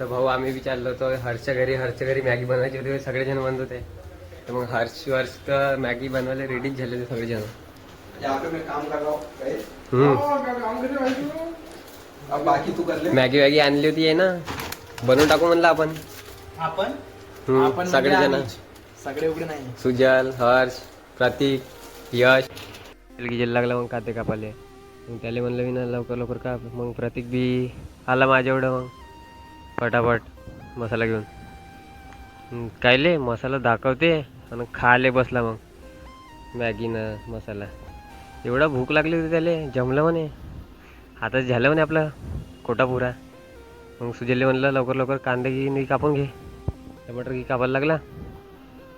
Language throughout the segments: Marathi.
तर भाऊ आम्ही विचारलो होतो हर्षच्या घरी हर्षच्या घरी मॅगी बनवायची होती सगळेजण म्हणत होते. तर मग हर्ष वर्ष तर मॅगी बनवायला रेडीच झाले होते सगळेजण. यहाँ पे मैं काम कर रहा हूँ guys. हम्म. मैं काम कर रहा अब बाकी तू कर ले मॅगी वॅगी आणली होती आहे ना. बनवून टाकू म्हणलं आपण. आपण? सगळेजण म्हणजे आम्हीच. सगळे उघडे नाही. सुजल हर्ष प्रतीक यश. गिजल लागला मग काते कापाले. मग त्याला म्हणलं मी ना लवकर लवकर काप. मग प्रतीक बी आला माझ्याकडं मग. पटापट मसाला घेऊन. कायले मसाला दाखवते आणि खाले बसला मग. मॅगीनं मसाला. एवढा भूक लागली होती त्याला जमलं म्हणे. आता झालं म्हणे आपलं कोटा पुरा. मग सुजेले म्हणलं लवकर लवकर कांदे घे कापून घे. टमाटर घे कापायला लागला.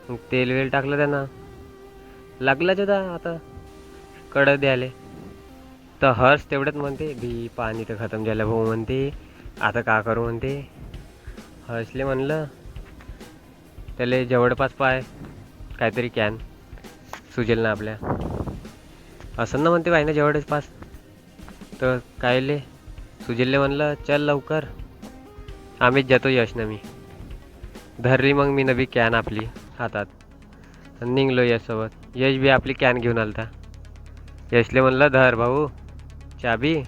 मग तेल वेल टाकलं त्यांना. लागलाच होता आता. कड द्यायले. तर हर्ष तेवढ्यात म्हणते भी पाणी तर खतम झालं भाऊ म्हणते. आता का करू म्हणते? हसले म्हणलं. त्याला जवळपास पाय. काहीतरी कॅन. सुजेल ना आपल्या. असं ना म्हणते ना जवळच पास. तर कायले सुजेलले म्हणलं चल लवकर. आम्हीच जातो यश ना मी. धरली मग मी नवी कॅन आपली हातात. निघलो यशसोबत. यश बी आपली कॅन घेऊन आलता. यशले म्हणलं धर भाऊ. चाबी.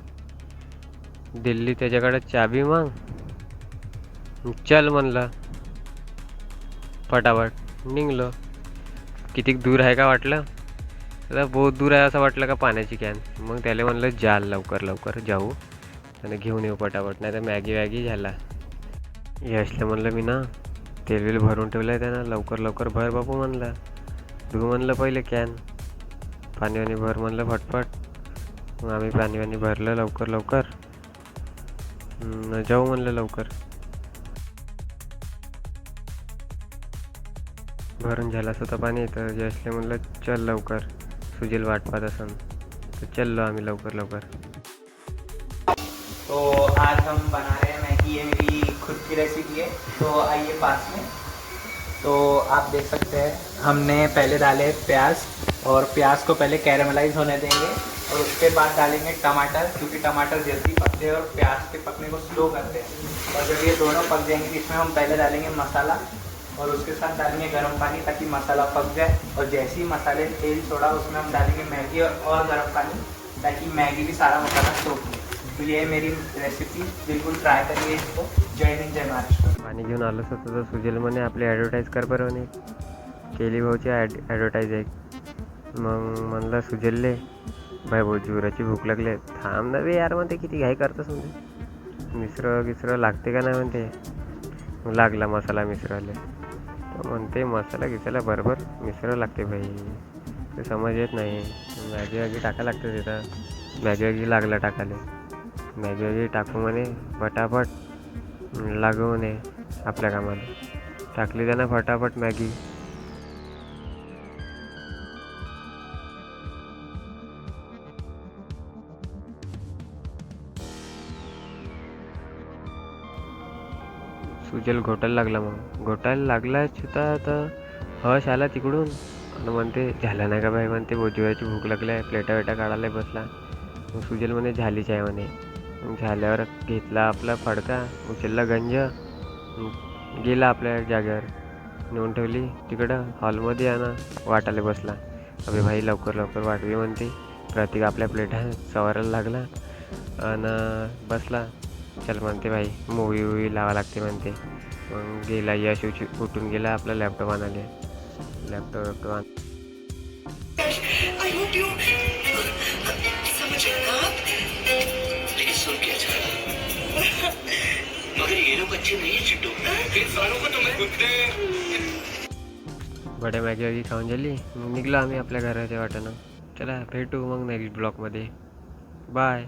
दिल्ली त्याच्याकडे चाबी मग? चल म्हणलं. फटाफट. निघलो. किती दूर आहे का वाटलं? त्याला बहुत दूर आहे असं वाटलं का पाण्याची कॅन मग त्याला म्हणलं जाल लवकर लवकर जाऊ. आणि घेऊन येऊ पटापट नाही तर मॅगी वॅगी झाला. यशला म्हणलं मी ना तेल बिल भरून ठेवलं आहे त्यानं. लवकर लवकर भर बापू म्हणलं. धू म्हणलं पहिले कॅन पाणी वाणी भर म्हणलं फटफट. मग आम्ही पाणी वाणी भरलं लवकर लवकर. जाऊ म्हणलं लवकर. भरून झालं असं तर पाणी, तर यशले म्हणलं, चल लवकर, सुजेल वाट पाहत असन. तर चललो आम्ही लवकर लवकर. तो आज हम बना रहे हैं मैगी, ये मेरी खुद की रेसिपी है। तो आइए पास में। तो आप देख सकते हैं, हमने पहले डाले प्याज, और प्याज को पहले कैरेमलाइज होने देंगे। और उसके बाद डालेंगे टमाटर क्योंकि टमाटर जल्दी पकते हैं और प्याज के पकने को स्लो करते हैं। और जब ये दोनों पक जाएँगे इसमें हम पहले डालेंगे मसाला और उसके साथ डालेंगे गर्म पानी ताकि मसाला पक जाए। और जैसे ही मसाले तेल छोड़ा उसमें हम डालेंगे मैगी और, और गर्म पानी ताकि मैगी भी सारा मसाला सोख ले तो ये मेरी रेसिपी बिल्कुल ट्राई करिए इसको। जय हिंद जय महाराष्ट्र। पाणी घेऊन आलोच होतं तर सुजेल म्हणे आपली ॲडव्हर्टाईज कर बरं केली भाऊची ॲड ॲडव्हर्टाईज आहे मग म्हणलं सुजेलले भाई भाऊ जीवराची भूक लागली आहे. थांब ना बे यार म्हणते किती घाई करतोस म्हणते. मिसळ गिश्र लागते का नाही म्हणते. लागला मसाला मिश्राले तर म्हणते मसाला गिसाला बरोबर मिसळ लागते भाई. ते समज येत नाही. मॅगी वॅगी टाका लागते तिथं. मॅगी वॅगी लागला टाकाले मॅगी वॅगी टाकू म्हणे फटाफट. लागू म्हणे आपल्या कामाला. टाकली त्यांना फटाफट मॅगी. सुजल घोटायला लागला मग. घोटायला लागलाच होता तर हश आला तिकडून. आणि म्हणते झालं नाही का बाई? म्हणते बोजीवाची भूक लागली आहे प्लेटा वेटा काढायला बसला. मग सुजल म्हणे झालीच आहे म्हणे. मग झाल्यावर घेतला आपला फडका उचलला गंज गेला आपल्या जागेवर. नेऊन ठेवली तिकडं हॉलमध्ये आणि वाटायला बसला. अबे भाई लवकर लवकर वाटवी म्हणते. प्रतीक आपल्या प्लेटा सवारायला लागला. आणि बसला. चल म्हणते भाई मूवी वूवी लावा लागते म्हणते. मग गेला यश उठून गेला आपला लॅपटॉप आणाले लॅपटॉप लॅपटॉप आण नहीं बड्या मॅगी वॅगी खाऊन झाली. मग निघलो आम्ही आपल्या घराच्या वाटेनं चला भेटू मग नेक्स्ट ब्लॉकमध्ये बाय